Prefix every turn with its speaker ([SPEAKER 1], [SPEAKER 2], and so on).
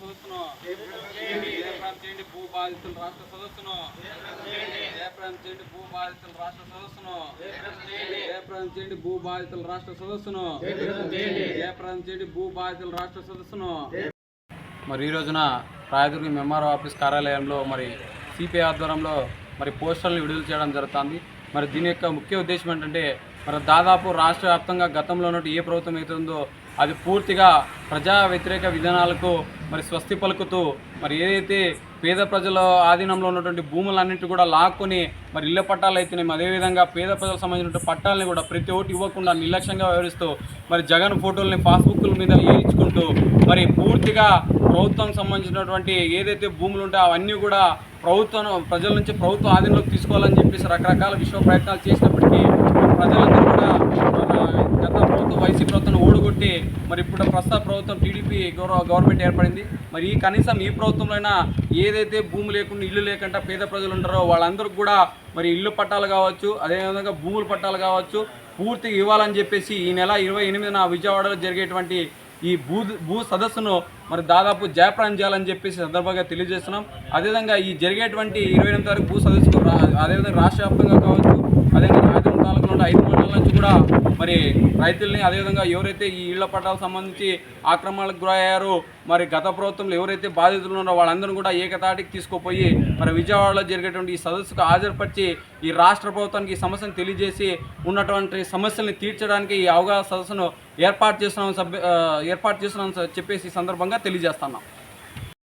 [SPEAKER 1] సదస్సును జయప్రదం చేయండి. భూ బాధితుల రాష్ట్ర సదస్సును. జయప్రదం చేయండి. భూ బాధితుల రాష్ట్ర సదస్సును. జయప్రదం చేయండి. భూ బాధితుల రాష్ట్ర సదస్సును. జయప్రదం చేయండి. భూ బాధితుల రాష్ట్ర సదస్సును. మరి ఈ రోజున రాయదుర్గం ఎంఆర్ఓ ఆఫీస్ కార్యాలయంలో మరి సిపిఐ ఆధ్వర్యంలో మరి పోస్టర్లు విడుదల చేయడం జరుగుతుంది. మరి దీని యొక్క ముఖ్య ఉద్దేశం ఏంటంటే మరి దాదాపు రాష్ట్ర వ్యాప్తంగా గతంలో ఉన్నట్టు ఏ ప్రభుత్వం అయితే ఉందో అది పూర్తిగా ప్రజా వ్యతిరేక విధానాలకు మరి స్వస్తి పలుకుతూ మరి ఏదైతే పేద ప్రజల ఆధీనంలో ఉన్నటువంటి భూములన్నింటి కూడా లాక్కొని మరి ఇళ్ళ పట్టాలు అయితేనేమి అదేవిధంగా పేద ప్రజలకు సంబంధించిన పట్టాలని కూడా ప్రతి ఒక్కటి ఇవ్వకుండా నిర్లక్ష్యంగా వ్యవహరిస్తూ మరి జగన్ ఫోటోల్ని పాస్బుక్ల మీద వేయించుకుంటూ మరి పూర్తిగా ప్రభుత్వం సంబంధించినటువంటి ఏదైతే భూములు ఉంటాయో అవన్నీ కూడా ప్రభుత్వం ప్రజల నుంచి ప్రభుత్వ ఆధీనంలోకి తీసుకోవాలని చెప్పేసి రకరకాల విశ్వ ప్రయత్నాలు చేసినప్పటికీ ప్రజలందరూ కూడా గత ప్రభుత్వం వైసీపీ ప్రభుత్వం ఓడగొట్టి మరి ఇప్పుడు ప్రస్తుత ప్రభుత్వం టీడీపీ గౌరవ గవర్నమెంట్ ఏర్పడింది. మరి ఈ కనీసం ఈ ప్రభుత్వంలో అయినా ఏదైతే భూమి లేకుండా ఇల్లు లేకుండా పేద ప్రజలు ఉంటారో వాళ్ళందరికీ కూడా మరి ఇల్లు పట్టాలు కావచ్చు అదేవిధంగా భూములు పట్టాలు కావచ్చు పూర్తిగా ఇవ్వాలని చెప్పేసి ఈ నెల ఇరవై ఎనిమిదిన విజయవాడలో జరిగేటువంటి ఈ భూ భూ సదస్సును మరి దాదాపు జయప్రాణం చేయాలని చెప్పేసి సందర్భంగా తెలియజేస్తున్నాం. అదేవిధంగా ఈ జరిగేటువంటి ఇరవై ఎనిమిది తారీఖు భూ సదస్సుకు రా అదేవిధంగా రాష్ట్ర వ్యాప్తంగా కావచ్చు అదేవిధంగా ఐదు మండల నుంచి కూడా మరి రైతుల్ని అదేవిధంగా ఎవరైతే ఈ ఇళ్ళ పట్టాలకు సంబంధించి ఆక్రమణలకు గురయ్యారో మరి గత ప్రభుత్వంలో ఎవరైతే బాధితులు ఉన్నారో వాళ్ళందరూ కూడా ఏకతాటికి తీసుకుపోయి మరి విజయవాడలో జరిగేటువంటి ఈ సదస్సుకు హాజరుపరిచి ఈ రాష్ట్ర ప్రభుత్వానికి ఈ సమస్యను తెలియజేసి ఉన్నటువంటి సమస్యల్ని తీర్చడానికి ఈ అవగాహన సదస్సును ఏర్పాటు చేస్తున్నాం సభ్య ఏర్పాటు చేస్తున్నాం చెప్పేసి ఈ సందర్భంగా తెలియజేస్తున్నాం.